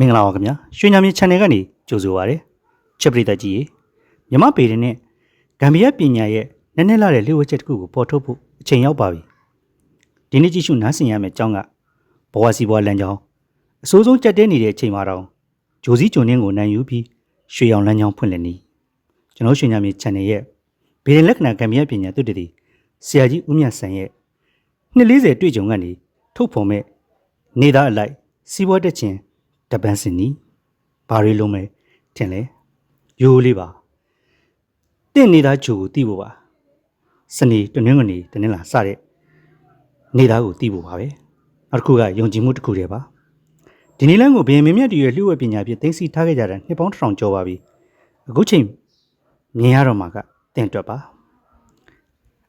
မင်္ဂလာပါခင်ဗျာရွှေညံမြေ channel ကနေကြိုဆိုပါရစေချက်ပရိသတ်ကြီးရေမြမပေတဲ့နဲ့ဂမ်ဘီယာပညာရဲ့နည်းနည်းလာတဲ့လျှို့ဝှက်ချက်တစ်ခုကိုပေါ်ထုတ်ဖို့အချိန်ရောက်ပါပြီဒီနေ့ကြည့်ရှုနားဆင်ရမယ့်အကြောင်းကဘဝစီဘဝလမ်းကြောင်းအစိုးဆုံးကြက်တဲနေတဲ့အချိန်မှာတော့ဂျိုစီဂျွန်နင်းကိုနိုင်ယူပြီးရွှေရောင်လမ်းကြောင်းဖွင့်လှစ်နေကျွန်တော်ရွှေညံမြေ channel ရဲ့ဗီဒီလက္ခဏာဂမ်ဘီယာပညာသုတေသီဆရာကြီးဦးမြတ်ဆန်ရဲ့240တွေ့ကြုံကနေထုတ်ဖော်မဲ့နေသားအလိုက်စီးပွားတက်ခြင်း တပန်းစင်နီဘာတွေလုံးမဲထင်လဲရိုးလေးပါတင့်နေသားဂျိုကိုတီးဖို့ပါစနေတနင်္ဂနွေတနင်္လာစတဲ့နေသားကိုတီးဖို့ပါပဲနောက်တစ်ခုကယုံကြည်မှုတစ်ခုတည်းပါဒီနေ့လမ်းကိုဘယ်မင်းမြတ်တည်းရဲ့လျှို့ဝှက်ပညာဖြင့်သိသိထားခဲ့ကြတာနှစ်ပေါင်းတစ်ထောင်ကျော်ပါပြီအခုချိန်မြင်ရတော့မှာကတင်တွက်ပါ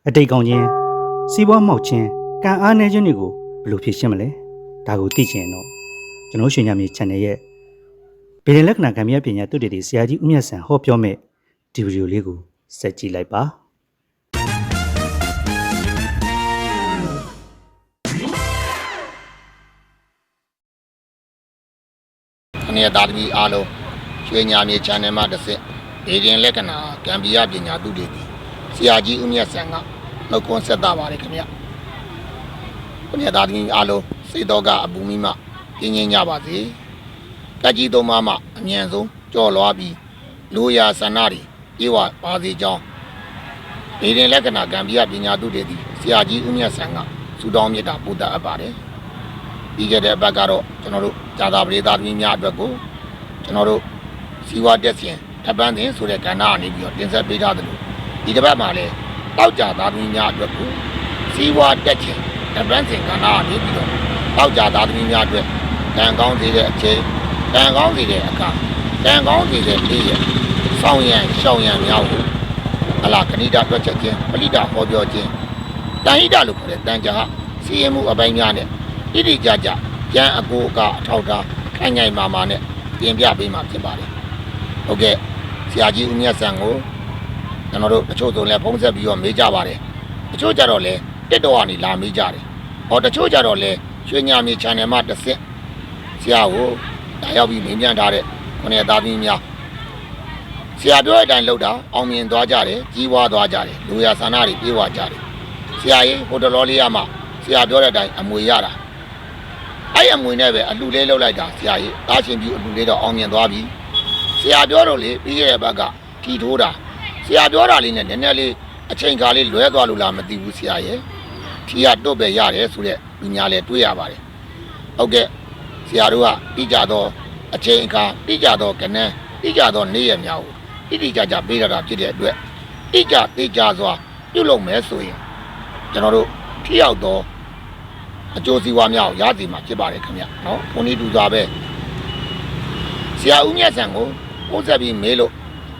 အတိတ်ကောင်းခြင်းစီးပွားမောက်ခြင်းကံအားနည်းခြင်းတွေကိုဘယ်လိုဖြေရှင်းမလဲဒါကိုသိချင်ရင်တော့ ကျွန်တော်ရွှေညမြေ channel ရဲ့ဗီဒီလက္ခဏာကံမြတ်ပညာတုတ္တေဆရာကြီးဦးမြတ်ဆန်ဟောပြောမဲ့ဒီဗီဒီယိုလေးကိုစက်ကြည့်လိုက်ပါခဏရသားသမီးအားလုံးရွှေညာမြေ channel မှာတစ်ဆက်ဒေရင်လက္ခဏာကံပီယပညာသူတွေဒီဆရာကြီးဦးမြတ်ဆန်ကနှုတ်ခွန်းဆက်တာပါတယ်ခင်ဗျခဏရသားသမီးအားလုံးစိတ်တော်ကအပူမိမှ ပြင်းငင်းကြပါစေကကြီးသုံးပါးမှအမြန်ဆုံးကြော်လွားပြီးလူရာဆန္ဒတွေပြေဝပါစေကြောင်းဒေရင်လက္ခဏာကံပီယပညာသူတွေဒီဆရာကြီးဦးမြတ်ဆန်ကဆုတောင်းမေတ္တာပို့တတ်အပ်ပါတယ်ပြီးခဲ့တဲ့ဘက်ကတော့ကျွန်တော်တို့ဇာတာပရိသတ်သမီးများအတွက်ကိုကျွန်တော်တို့စီဝါတက်စဉ်ထပ်ပန်းတင်ဆိုတဲ့ကဏ္ဍအနေပြီးတော့တင်ဆက်ပေးထားသလိုဒီတစ်ပတ်မှာလည်းတောက်ကြသားသမီးများအတွက်ကိုစီဝါတက်ခြင်းထပ်ပန်းစဉ်ကဏ္ဍအနေပြီးတော့တောက်ကြသားသမီးများအတွက် ကံကောင်းစေတဲ့အချိန်ကံကောင်းစေတဲ့အခါကံကောင်းစေတဲ့နေ့ရက်ဆောင်းရံရှောင်းရံများကိုအလားကဏိတာတွက်ချက်ခြင်းပလိတာဟောပြောခြင်းတန်ဟိတလို့ခေါ်တဲ့တန်ကြာစီရင်မှုအပိုင်းများနဲ့တိတိကျကျကျန်အကိုအကအထောက်ထားခိုင်ငိုင်မာမာနဲ့ပြင်ပြပေးမှာဖြစ်ပါတယ်။ဟုတ်ကဲ့ဆရာကြီးဦးမြတ်ဆန်ကိုကျွန်တော်တို့တချို့ဆိုလည်းဖုံးဆက်ပြီးတော့မေးကြပါတယ်။တချို့ကြတော့လည်းတက်တော်ကနေလာမေးကြတယ်။ဟောတချို့ကြတော့လည်းရွှေညာမြေ channel မှာတစ်ဆက် ဆရာကိုတာရောက်ပြီးမေးမြန်းထားတဲ့ခொနဲ့သားသမီးများဆရာပြောတဲ့အတိုင်းလုပ်တာအောင်မြင်သွားကြတယ်ကြီးပွားသွားကြတယ်လူရဆန္ဒတွေပြေဝကြတယ်ဆရာကြီးဟိုတလောလေးရမှာဆရာပြောတဲ့အတိုင်းအမွေရတာအဲ့အမွေနဲ့ပဲအလှလေးလောက်လိုက်တာဆရာကြီးတားရှင်ပြူအလှလေးတော့အောင်မြင်သွားပြီဆရာပြောတော့လေပြီးခဲ့တဲ့ဘက်ကထီထိုးတာဆရာပြောတာလေးနဲ့နည်းနည်းလေးအချိန်ကားလေးလွဲသွားလို့လားမသိဘူးဆရာရဲ့ထီကတွတ်ပဲရတယ်ဆိုတဲ့ပညာလည်းတွေ့ရပါတယ်ဟုတ်ကဲ့ ဆရာတို့ကတိကြတော့အချိန်အခါတိကြတော့ကနန်းတိကြတော့နေ့ရက်များကိုတိတိကျကျပေးရတာဖြစ်တဲ့အတွက်တိကြတိကြစွာပြုလုပ်မယ်ဆိုရင်ကျွန်တော်တို့ထိရောက်တော့အကျိုးစီးပွားများကိုရစီမှာဖြစ်ပါတယ်ခင်ဗျနော်ဘုန်းကြီးတူစွာပဲဆရာဦးမြတ်ဆန်ကိုပို့ဆက်ပြီးမေးလို့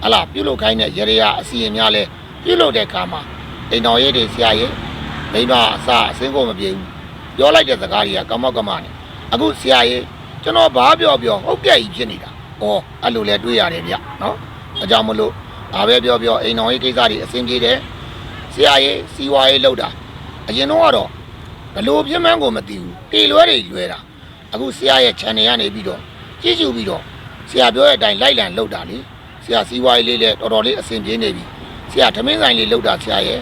ဟလာပြုတ်လုခိုင်းတဲ့ရေရာအစီရင်များလဲပြုတ်လုတဲ့အခါမှာအိမ်တော်ရေးတွေဆရာရဲ့မိန်းမအစာအစင်းကိုမပြေဘူးပြောလိုက်တဲ့စကားတွေကကမောက်ကမနဲ့ အခုဆရာရဲ့ကျွန်တော်ဘာပြောပြောဟုတ်ကဲ့ကြီးဖြစ်နေတာဩအဲ့လိုလဲတွေးရတယ်ဗျနော်အကြောင်းမလို့ဘာပဲပြောပြောအိမ်တော်ရေးကိစ္စတွေအဆင်ပြေတယ်ဆရာရဲ့စီဝါရေးလောက်တာအရင်တော့ကတော့ဘလို့ပြင်းမှန်းကိုမသိဘူးတေလွဲတွေလွဲတာအခုဆရာရဲ့ channel ကနေပြီးတော့ကြည့်ကြည့်ပြီးတော့ဆရာပြောတဲ့အတိုင်းလိုက်လံလုပ်တာလေဆရာစီးပွားရေးလေးလည်းတော်တော်လေးအဆင်ပြေနေပြီဆရာသမင်းဆိုင်လေးလုပ်တာဆရာရဲ့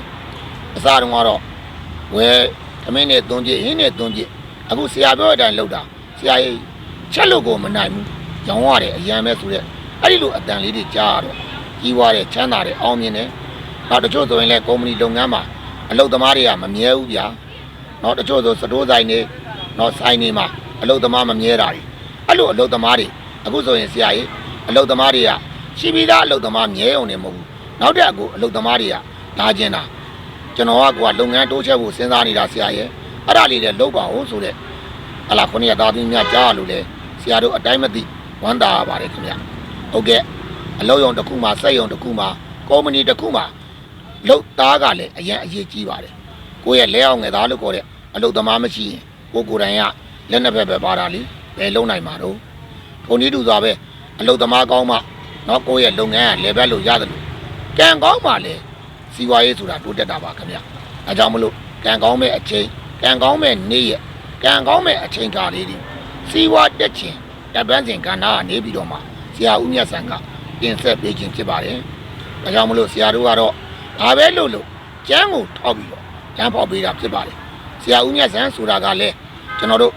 အစားတုန်းကတော့ဝဲသမင်းနဲ့သွန်းပြည့်ဟင်းနဲ့သွန်းပြည့် အခုဆရာပြောတဲ့အတိုင်းလုပ်တာဆရာရဲ့ချက်လို့ကိုမနိုင်ဘူးရောင်းရတယ်အရန်ပဲဆိုတဲ့အဲ့ဒီလိုအတန်လေးတွေကြားရတော့ကြီးွားတယ်ချမ်းသာတယ်အောင်မြင်တယ်နောက်တချို့ဆိုရင်လည်းကုမ္ပဏီလုပ်ငန်းမှာအလုပ်သမားတွေကမမြဲဘူးဗျာနော်တချို့ဆိုစတိုးဆိုင်နေနော်ဆိုင်နေမှာအလုတ်သမားမမြဲတာတွေအဲ့လိုအလုတ်သမားတွေအခုဆိုရင်ဆရာကြီးအလုတ်သမားတွေကရှိပြီးသားအလုတ်သမားမြဲအောင်နေမဟုတ်ဘူးနောက်တက်အခုအလုတ်သမားတွေကလာကျင်တာကျွန်တော်ကကွာလုပ်ငန်းတိုးချက်ဖို့စဉ်းစားနေတာဆရာရဲ့ အဲ့ဒါလေးလည်းလုပ်ပါဦးဆိုတဲ့ဟလာခုနှစ်ရက်သားသမီးများကြားရလို့လေဆရာတို့အတိုင်းမသိဝမ်းသာရပါတယ်ခင်ဗျဟုတ်ကဲ့အလုပ်ရုံတစ်ခုမှာစက်ရုံတစ်ခုမှာကုမ္ပဏီတစ်ခုမှာလုပ်သားကလည်းအရင်အရေးကြီးပါတယ်ကိုယ့်ရဲ့လဲအောင်ငယ်သားလို့ခေါ်တဲ့အလုပ်သမားမရှိရင်ကိုကိုယ်တိုင်ကလက်နှစ်ဖက်ပဲပါတာလीဘယ်လုံးနိုင်မှာတော့ထုံနည်းတူစွာပဲအလုပ်သမားကောင်းမှနော်ကိုယ့်ရဲ့လုပ်ငန်းကလေဘက်လို့ရတယ်လို့ကံကောင်းမှလည်းစီဝါရေးဆိုတာတိုးတက်တာပါခင်ဗျအဲကြောင့်မလို့ကံကောင်းမဲ့အချိန် ကံကောင်းမဲ့နေ့ရက်ကံကောင်းမဲ့အချိန်ကားလေးတွေစီဝါတက်ခြင်းတတပ်ပန်းစဉ်ကဏ္ဍကနေပြီးတော့မှဆရာဦးမြတ်ဆန်ကတင်ဆက်ပေးခြင်းဖြစ်ပါတယ်။ဒါကြောင့်မလို့ဆရာတို့ကတော့ဘာပဲလုပ်လို့ကျမ်းကိုထောက်ပြီးတော့ကျမ်းဖောက်ပေးတာဖြစ်ပါတယ်။ဆရာဦးမြတ်ဆန်ဆိုတာကလည်းကျွန်တော်တို့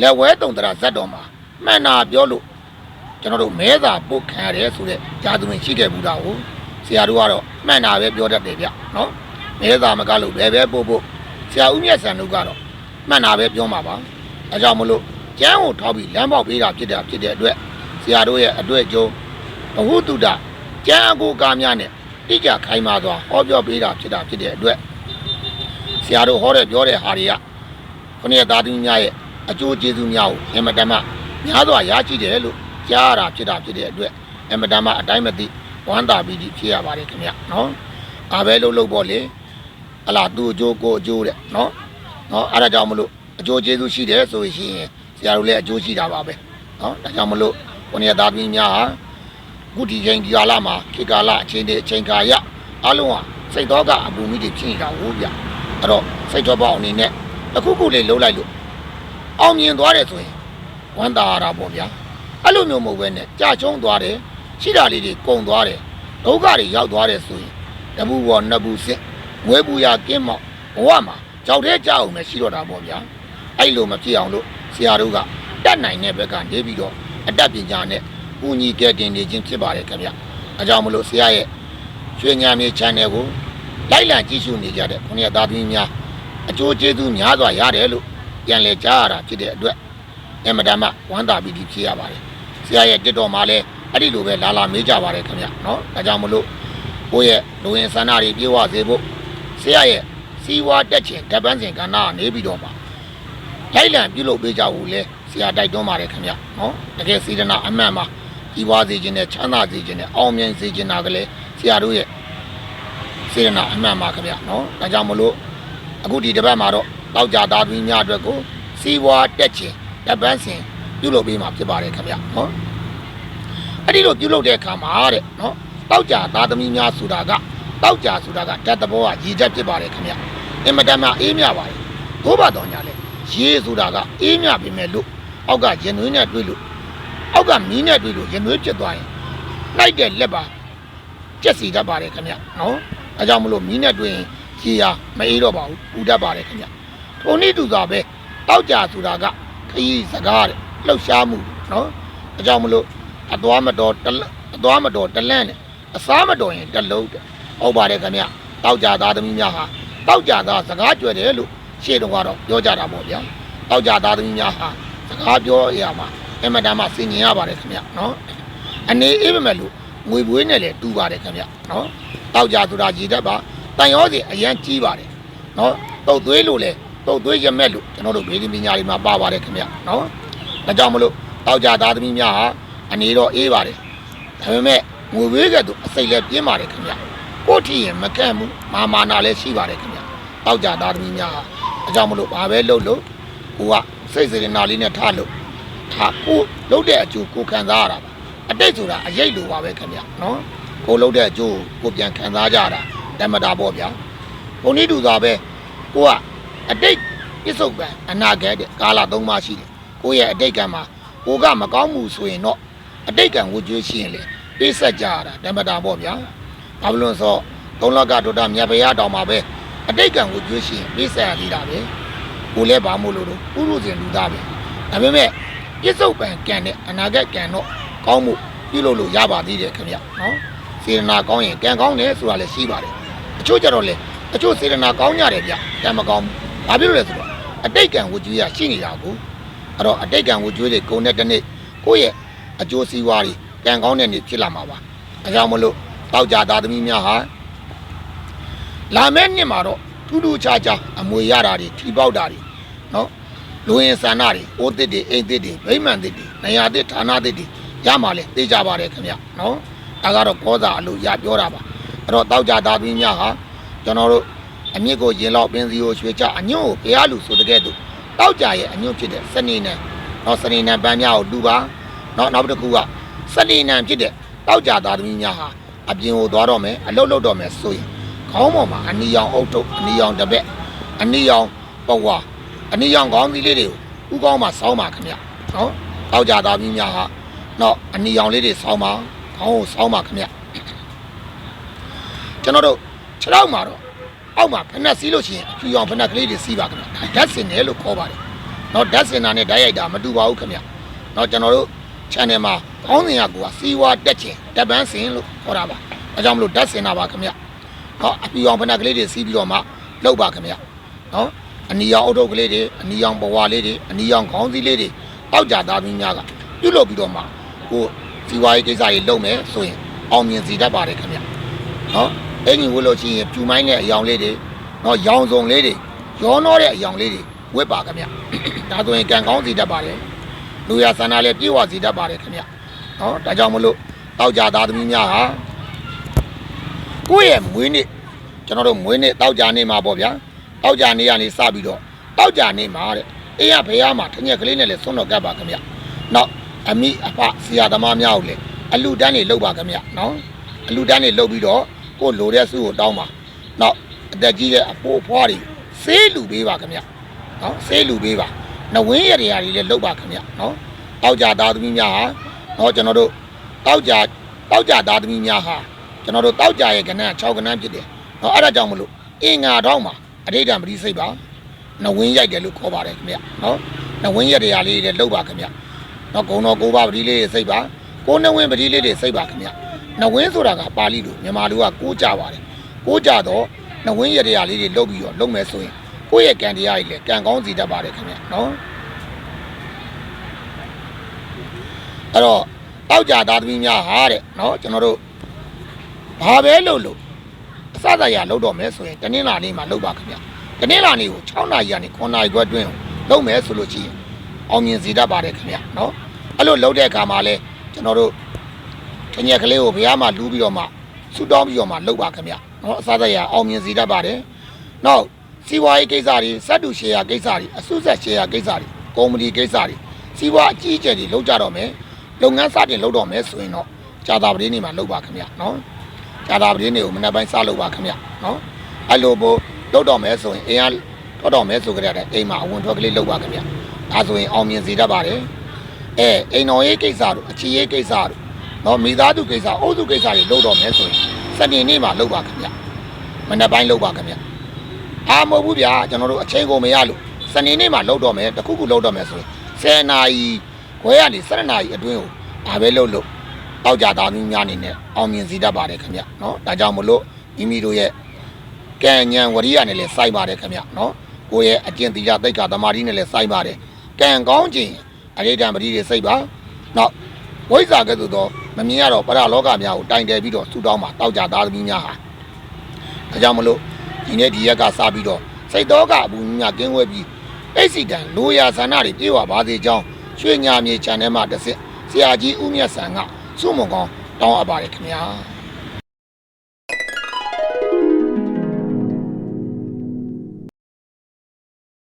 လက်ဝဲတုံတရာဇတ်တော်မှာမှန်တာပြောလို့ကျွန်တော်တို့မဲသာပုတ်ခံရတယ်ဆိုတဲ့ဂျာသူဝင်ရှိခဲ့ဘူးတာကိုဆရာတို့ကတော့မှန်တာပဲပြောတတ်တယ်ဗျနော်မဲသာမကလို့ဘယ်ပဲပို့ဖို့ ဆရာဦးမြတ်ဆန်တို့ကတော့မှန်တာပဲပြောမှာပါအဲကြောင့်မလို့ကျမ်းကိုထောက်ပြီးလမ်းပေါက်ပေးတာဖြစ်တာဖြစ်တဲ့အတွက်ဆရာတို့ရဲ့အတွေ့အကြုံဘဟုတုတကျမ်းအကူကားများနဲ့တိကျခိုင်မာစွာဟောပြောပေးတာဖြစ်တာဖြစ်တဲ့အတွက်ဆရာတို့ဟောတဲ့ပြောတဲ့ဟာတွေကခုနှစ်သားသမီးများရဲ့အကျိုးကျေးဇူးများကိုအင်မတန်မှများစွာရရှိတယ်လို့ကြားရတာဖြစ်တာဖြစ်တဲ့အတွက်အင်မတန်မှအတိုင်းမသိဝမ်းသာပြီးဖြစ်ရပါတယ်ခင်ဗျနော်အားပဲလို့လို့ပေါ့လေ အလားသူ့အကျိုးကိုအကျိုးတဲ့နော်နော်အဲ့ဒါကြောင့်မလို့အကျိုးကျေးဇူးရှိတယ်ဆိုရင်ဆရာတို့လည်းအကျိုးရှိတာပါပဲနော်ဒါကြောင့်မလို့ခုနှစ်သားသမီးများဟာခုဒီချိန်ဒီကာလမှာခေတ်ကာလအချိန်တွေအချိန်ကာရအလုံးဟာစိတ်တော်ကအပူမိတွေဖြစ်နေတာဟုတ်ဗျအဲ့တော့စိတ်တော်ပေါက်အနေနဲ့တစ်ခုခုလေးလုံးလိုက်လို့အောင်မြင်သွားတယ်ဆိုရင်ဝမ်းသာရတာပေါ့ဗျာအဲ့လိုမျိုးမဟုတ်ဘဲနဲ့ကြာချုံးသွားတယ်ရှိတာလေးတွေကုန်သွားတယ်ဒုက္ခတွေရောက်သွားတယ်ဆိုရင်တပူပေါ်နှစ်ပူစစ် ငွေပူရကင်းမောက်ဘဝမှာကြောက်တဲ့ကြောက်အောင်ပဲရှိတော့တာပေါ့ဗျာအဲ့လိုမဖြစ်အောင်လို့ဆရာတို့ကတတ်နိုင်တဲ့ဘက်ကနေပြီးတော့အတတ်ပညာနဲ့ပူညီကဲတင်နေခြင်းဖြစ်ပါတယ်ခင်ဗျအကြောင်းမလို့ဆရာရဲ့ရွှေညာမြေ channel ကိုလိုက်လံကြည့်ရှုနေကြတဲ့ခုနှစ်သားသမီးများအကျိုးကျေးဇူးများစွာရတယ်လို့ပြန်လဲကြားရတာဖြစ်တဲ့အတွက်အမတမဝမ်းသာပြီးဖြစ်ရပါတယ်ဆရာရဲ့တစ်တော်မှာလည်းအဲ့ဒီလိုပဲလာလာမေးကြပါတယ်ခင်ဗျနော်ဒါကြောင့်မလို့ကိုယ့်ရဲ့လူဝင်ဆန္ဒတွေပြေဝစေဖို့ ဆရာရဲ့စီဝါတက်ချင်တပန်းစဉ်ကဏ္ဍကနေပြီးတော့မှလိုက်လံပြုလုပ်ပေးကြဘူးလေဆရာတိုက်တွန်းပါတယ်ခင်ဗျနော်တကယ်စေတနာအမှန်မှာဒီဝါစေခြင်းနဲ့ချမ်းသာစေခြင်းနဲ့အောင်မြင်စေခြင်းနာကလေးဆရာတို့ရဲ့စေတနာအမှန်ပါခင်ဗျနော်ဒါကြောင့်မလို့အခုဒီတစ်ပတ်မှာတော့တောက်ကြသားသမီးများအတွက်ကိုစီးပွားတက်ချင်တပ်ပန်းစင်ပြုလုပ်ပေးမှာဖြစ်ပါတယ်ခင်ဗျနော်အဲ့ဒီလိုပြုလုပ်တဲ့အခါမှာတဲ့နော်တောက်ကြသားသမီးများဆိုတာက တောက်ကြဆိုတာကဓာတ်သဘောကရည်ချက်ဖြစ်ပါတယ်ခင်ဗျအင်မတန်မှအေးမြပါတယ်ဘိုးဘတော်ညာလဲရေဆိုတာကအေးမြပြီမဲ့လို့အောက်ကရင်နွေးနဲ့တွေ့လို့အောက်ကမီးနဲ့တွေ့လို့ရင်နွေးဖြစ်သွားရင်လိုက်တဲ့လက်ပါကျက်စီတတ်ပါတယ်ခင်ဗျနော်အဲကြောင့်မလို့မီးနဲ့တွေ့ရင်ရေရမအေးတော့ပါဘူးပူတတ်ပါတယ်ခင်ဗျထိုနည်းတူစွာပဲတောက်ကြဆိုတာကခရီးစကားတဲ့လှုပ်ရှားမှုနော်အဲကြောင့်မလို့အသွားမတော်တလအသွားမတော်တလန့်နဲ့အစားမတော်ရင်တလုံးတဲ့ ဟုတ်ပါတယ်ခင်ဗျတောက်ကြသားသမီးများဟာတောက်ကြသားစကားကြွယ်တယ်လို့ရှေ့တော့ကတော့ပြောကြတာပေါ့ဗျာတောက်ကြသားသမီးများဟာစကားပြောရမှာအမတန်မှစင်ကျင်ရပါတယ်ခင်ဗျနော်အနေအေးမမဲ့လို့ငွေပွေးနဲ့လည်းတူပါတယ်ခင်ဗျနော်တောက်ကြဆိုတာရည်တတ်ပါတန်ရောစီအရန်ကြီးပါတယ်နော်တုတ်သွေးလို့လေတုတ်သွေးရမက်လို့ကျွန်တော်တို့ဗေဒပညာတွေမှာပါပါတယ်ခင်ဗျနော်ဒါကြောင့်မလို့တောက်ကြသားသမီးများဟာအနေတော့အေးပါတယ်ဒါပေမဲ့ငွေဝေးကတူအစိတ်လည်းပြင်းပါတယ်ခင်ဗျ ကိုထီရင်မကန့်ဘူးမာမာနာလည်းရှိပါတယ်ခင်ဗျတောက်ကြသားသမီးများဟာဒါကြောင့်မလို့ဘာပဲလုပ်လို့ကိုကစိတ်စေတနာလေးနဲ့ထားလို့ဒါကိုလုပ်တဲ့အကျိုးကိုခံစားရတာပါအတိတ်ဆိုတာအရေးလိုပါပဲခင်ဗျနော်ကိုလုပ်တဲ့အကျိုးကိုပြန်ခံစားကြတာတမတာပေါ့ဗျာဘုန်းကြီးတူသာပဲကိုကအတိတ်ပြစ္ဆုတ်ပံအနာဂတ်တဲ့ကာလသုံးပါးရှိတယ်ကိုရဲ့အတိတ်ကံမှာကိုကမကောင်းမှုဆိုရင်တော့အတိတ်ကံဝကြွေးရှိရင်လေပေးဆက်ကြရတာတမတာပေါ့ဗျာ ဘာလို့လဲဆိုသုံးလကဒုဒ္ဒမြတ်ဘုရားတောင်မှာပဲအတိတ်ကံဝကြွေးရှိရင်ပေးဆက်ရသေးတာပဲကိုလည်းဘာမို့လို့လို့ဥရုစဉ်လူသားပဲဒါပေမဲ့ပြစ္ဆုတ်ပံကံနဲ့အနာဂတ်ကံတော့ကောင်းမှုပြုလုပ်လို့ရပါသေးတယ်ခင်ဗျနော်စေရနာကောင်းရင်ကံကောင်းတယ်ဆိုတာလည်းရှိပါတယ်အချို့ကြတော့လေအချို့စေရနာကောင်းကြတယ်ဗျကံမကောင်းဘူးဘာဖြစ်လို့လဲဆိုတော့အတိတ်ကံဝကြွေးရရှိနေတာကိုအဲ့တော့အတိတ်ကံဝကြွေးတွေကုန်တဲ့တစ်နေ့ကိုယ့်ရဲ့အကျိုးစီးပွားတွေကံကောင်းတဲ့နေ့ဖြစ်လာမှာပါအဲကြောင့်မလို့ တောက်ကြသားသမီးများဟာလာမယ့်နှစ်မှာတော့ထူးထူးခြားခြားအမွေရတာတွေထီပေါက်တာတွေနော်လူရင်ဆန္ဒတွေအိုးတစ်တွေအိမ်တစ်တွေဗိမ္မာန်တစ်တွေနေရာတစ်ဌာနတစ်တွေရမှာလေသိကြပါတယ်ခင်ဗျနော်ဒါကတော့ကောစာအလို့ရပြောတာပါအဲ့တော့တောက်ကြသားသမီးများဟာကျွန်တော်တို့အမြင့်ကိုရင်လောက်ပင်စီကိုရွှေချအညွန့်ကိုဘုရားလူဆိုတဲ့ကဲ့သို့တောက်ကြရဲ့အညွန့်ဖြစ်တဲ့စနေနံနော်စနေနံပန်းများကိုလူပါနော်နောက်တစ်ခုကစနေနံဖြစ်တဲ့တောက်ကြသားသမီးများဟာ အပြင်ကိုသွားတော့မယ်အလုတ်လုတ်တော့မယ်ဆိုရင်ခေါင်းပေါ်မှာအနီရောင်အုပ်ထုပ်အနီရောင်တစ်ပက်အနီရောင်ပဝါအနီရောင်ခေါင်းသီးလေးတွေကိုဥကောင်းမှာစောင်းပါခင်ဗျနော်တောက်ကြသားပြီးများဟာတော့အနီရောင်လေးတွေဆောင်းပါခေါင်းကိုဆောင်းပါခင်ဗျကျွန်တော်တို့ခြေထောက်မှာတော့အောက်မှာဖက်နှက်စီးလို့ရှိရင်အဖြူရောင်ဖက်နှက်ကလေးတွေစီးပါခင်ဗျဒါဓာတ်စင်တယ်လို့ခေါ်ပါတယ်နော်ဓာတ်စင်တာနဲ့ဓာတ်ရိုက်တာမတူပါဘူးခင်ဗျနော်ကျွန်တော်တို့ channel မှာခေါင်းစဉ်ရကူကစီဝါတက်ချင်တက်ပန်းစင်လို့ခေါ်တာပါအဲကြောင့်မလို့ဓာတ်စင်တာပါခင်ဗျနော်အဖြူရောင်ဖက်နှက်ကလေးတွေစီးပြီးတော့မှလောက်ပါခင်ဗျနော်အနီရောင်အုတ်ထုပ်ကလေးတွေအနီရောင်ဘဝလေးတွေအနီရောင်ခေါင်းစည်းလေးတွေတောက်ကြသားပြီးများကပြုတ်လို့ပြီးတော့မှကိုစီဝါရေးကိစ္စတွေလုပ်မယ်ဆိုရင်အောင်မြင်စီတတ်ပါတယ်ခင်ဗျနော်အင်ကြီးဝတ်လို့ရှိရင်ပြူမိုင်းတဲ့အယောင်လေးတွေနော်ရောင်စုံလေးတွေရောနှောတဲ့အယောင်လေးတွေဝတ်ပါခင်ဗျဒါဆိုရင်ကံကောင်းစီတတ်ပါတယ် လူရဆန္ဒလည်းပြေဝစီတတ်ပါတယ်ခင်ဗျနော်ဒါကြောင့်မလို့တောက်ကြသားသမီးများဟာကိုယ့်ရဲ့မွေးနေ့ကျွန်တော်တို့မွေးနေ့တောက်ကြနေ့မှာပေါ့ဗျာတောက်ကြနေ့ကနေစပြီးတော့တောက်ကြနေ့မှာတဲ့အေးရဖေးရမှာထညက်ကလေးနဲ့လည်းဆွန့်တော့ကပ်ပါခင်ဗျနောက်အမိအဖဆရာသမားများကိုလည်းအလူတန်းနေလောက်ပါခင်ဗျနော်အလူတန်းနေလောက်ပြီးတော့ကိုယ်လိုတဲ့စုကိုတောင်းပါနောက်အသက်ကြီးတဲ့အဖိုးအဖွားတွေဆေးလူပေးပါခင်ဗျနော်ဆေးလူပေးပါ နဝင်းရရတွေလည်းလောက်ပါခင်ဗျနော်တောက်ကြသားသမီးများဟာနော်ကျွန်တော်တို့တောက်ကြတောက်ကြသားသမီးများဟာကျွန်တော်တို့တောက်ကြရဲ့ကဏ္ဍ6ကဏ္ဍဖြစ်တယ်နော်အဲ့ဒါကြောင့်မလို့အင်္ဂါတော့မှာအဋိဌံပရိစိတ်ပါနဝင်းရိုက်တယ်လို့ခေါ်ပါတယ်ခင်ဗျနော်နဝင်းရရလေးတွေလောက်ပါခင်ဗျနော်ဂုံတော်ကိုပါပတိလေးတွေစိတ်ပါကိုနဝင်းပတိလေးတွေစိတ်ပါခင်ဗျနဝင်းဆိုတာကပါဠိလိုမြန်မာလိုကကိုးကြပါတယ်ကိုးကြတော့နဝင်းရရလေးတွေလောက်ပြီးတော့လုံမယ်ဆိုရင် ကိုယ့်ရဲ့ကံတရားကြီးလည်းကံကောင်းစီတတ်ပါတယ်ခင်ဗျနော်အဲ့တော့တောက်ကြသားသမီးများဟာတဲ့နော်ကျွန်တော်တို့ဘာပဲလုပ်လို့အစသာရလောက်တော့မယ်ဆိုရင်တနင်္လာနေ့မှာလောက်ပါခင်ဗျတနင်္လာနေ့ကို6နာရီကနေ9နာရီခွဲအတွင်းလောက်မယ်ဆိုလို့ရှိရင်အောင်မြင်စီတတ်ပါတယ်ခင်ဗျနော်အဲ့လိုလောက်တဲ့အခါမှာလဲကျွန်တော်တို့တညက်ကလေးကိုဘုရားမှာလူးပြီးတော့မှဆူတောင်းပြီးတော့မှလောက်ပါခင်ဗျနော်အစသာရအောင်မြင်စီတတ်ပါတယ်နောက် စီးပွားရေးကိစ္စတွေစက်တူရှယ်ယာကိစ္စတွေအစုဆက်ရှယ်ယာကိစ္စတွေကုမ္ပဏီကိစ္စတွေစီးပွားအကြီးအကျယ်တွေလောက်ကြတော့မယ်လုပ်ငန်းစတင်လုပ်တော့မယ်ဆိုရင်တော့ကြာတာပတိနေမှာလောက်ပါခင်ဗျနော်ကြာတာပတင်းတွေကိုမနေ့ပိုင်းစလုပ်ပါခင်ဗျနော်အဲ့လိုပို့လုပ်တော့မယ်ဆိုရင်အင်အားထွက်တော့မယ်ဆိုကြတဲ့အိမ်မှာအဝင်ထွက်ကလေးလုပ်ပါခင်ဗျဒါဆိုရင်အောင်မြင်စေတတ်ပါတယ်အဲအိမ်တော်ရေးကိစ္စတို့အခြေရေးကိစ္စတို့နော်မိသားစုကိစ္စအုပ်စုကိစ္စတွေလုပ်တော့မယ်ဆိုရင်စနေနေ့မှာလုပ်ပါခင်ဗျမနေ့ပိုင်းလုပ်ပါခင်ဗျ အာမဟုတ်ဘူးဗျာကျွန်တော်တို့အချိန်ကိုမရလို့စနေနေ့မှာလုပ်တော့မယ်တခုခုလုပ်တော့မယ်ဆိုရင်10နာရီခွဲကနေ7နာရီအတွင်းကိုဒါပဲလုပ်လို့တောက်ကြသားမျိုးများအနေနဲ့အောင်မြင်စီတတ်ပါတယ်ခင်ဗျနော်ဒါကြောင့်မလို့မိမိတို့ရဲ့ကံဉဏ်ဝရိယနဲ့လည်းစိုက်ပါတယ်ခင်ဗျနော်ကိုယ့်ရဲ့အကျင့်တရားတိတ်္ခသမာဓိနဲ့လည်းစိုက်ပါတယ်ကံကောင်းခြင်းအရိဒံပတိတွေစိတ်ပါနော်ဝိဇ္ဇာကဲ့သို့သောမမြင်ရတော့ပရလောကများကိုတိုင်တယ်ပြီးတော့ဆူတောင်းမှာတောက်ကြသားသမီးများဟာဒါကြောင့်မလို့ ဒီနေ့ဒီရက်ကစပြီးတော့စိတ်တော်ကအပူများကင်းဝဲပြီးအိတ်စီတံလိုရာဇာနာတွေပြေဝပါစေကြောင်းရွှေညာမြေ channel မှာတစ်စစ်ဆရာကြီးဦးမြတ်ဆန်ကစုမုံကောင်းတောင်းအပ်ပါတယ်ခင်ဗျာ